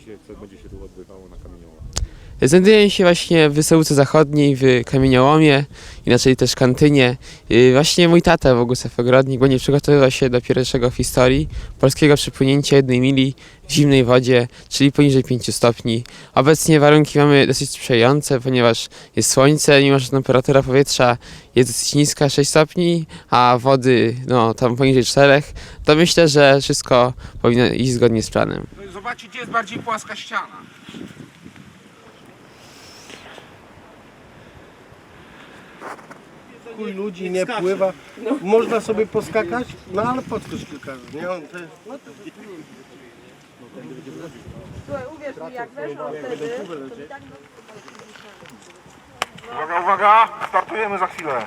się, co będzie się tu odbywało na kamieniołomie. Znajdujemy się właśnie w Wysołce Zachodniej, w Kamieniołomie, inaczej też Kantynie. Właśnie mój tata, Bogusław Ogrodnik, będzie przygotowywał się do pierwszego w historii polskiego przepłynięcia jednej mili w zimnej wodzie, czyli poniżej 5 stopni. Obecnie warunki mamy dosyć sprzyjające, ponieważ jest słońce, mimo że temperatura powietrza jest dosyć niska, 6 stopni, a wody no tam poniżej 4, to myślę, że wszystko powinno iść zgodnie z planem. Zobaczcie, gdzie jest bardziej płaska ściana. Chuj ludzi nie pływa. Można sobie poskakać, no ale podskocz kilka razy, nie? On te... Słuchaj, uwierz mi, jak weszło wtedy, to i tak Uwaga, uwaga! Startujemy za chwilę.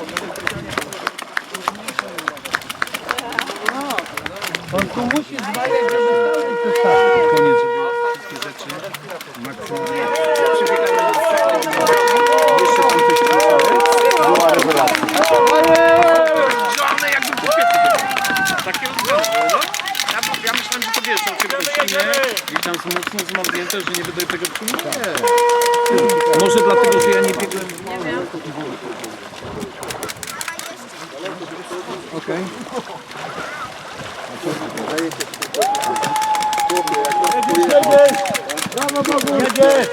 On tu musi zwalniać, żeby spełnić te stawki. Zielone jakby bukiety. Takie odgrywy, no. Ja, ja myślałem, że to wiesz, o czym prosimy. I tam są mocno zmarznięte, że nie będę tego Nie. Może dlatego, że ja nie biegłem w wolno. Okej.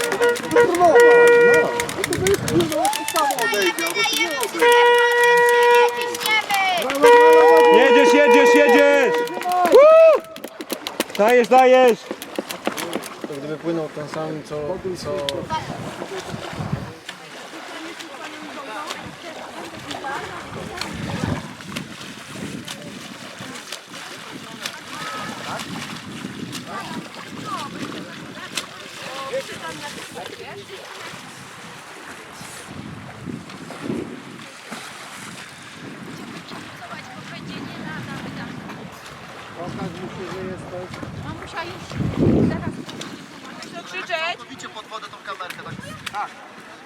Jedziesz, jedziesz, jedziesz! Dajesz, dajesz! Gdyby płynął ten sam, co... co... Mamusia już teraz co krzyczeć? Całkowicie pod wodę tą kamerkę, tak? Tak.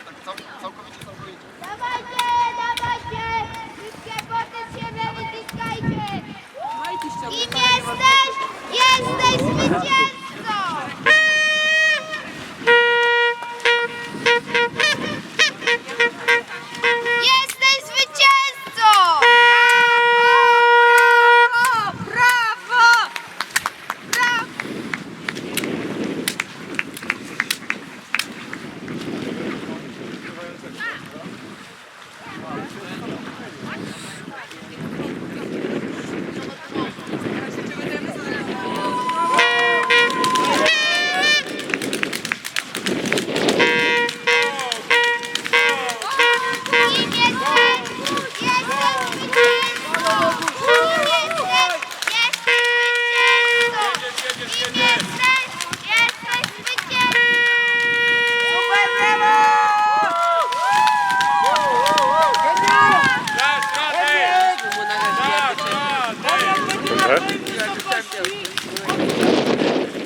Tak cał, całkowicie, całkowicie. Dawajcie, dawajcie! Wszystkie boty z siebie wyciskajcie! Kim jesteś? Jesteś zwycięzcą! Jesteś zwycięzcą! Brawo! Brawo! Brawo! Kim jesteś? Jesteś zwycięzcą! Kim jesteś? Jesteś zwycięzcą! Kim jesteś? Jesteś zwycięzcą! Super, brawo!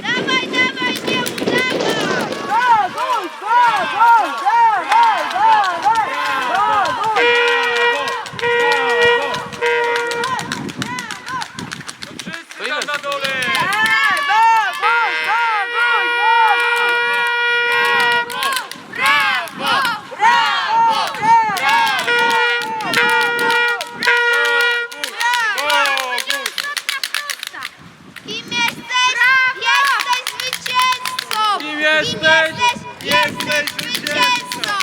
Dawaj, dawaj, nie udawaj! Na dole! Kim jesteś? Jesteś zwycięzcą! Kim jesteś? Jesteś zwycięzcą!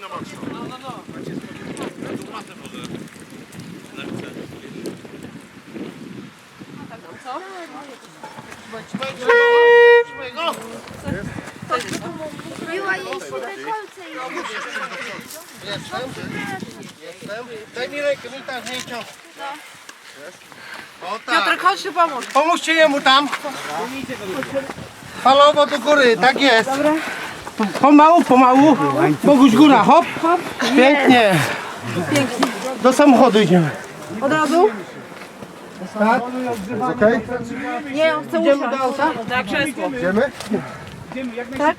Na mocno. Biła jej się dekolce i Jestem. Daj mi rękę, mi tak, nie ciąg. O tak. Piotrek, chodź tu pomóż. Pomóżcie jemu tam. Falowo do góry, tak jest. Pomału, pomału. Boguś góra, hop. Pięknie. Do samochodu idziemy. Od razu? Tak? Okej? Nie, on chce Idziemy do auta? Tak, krzesło. Idziemy? Tak?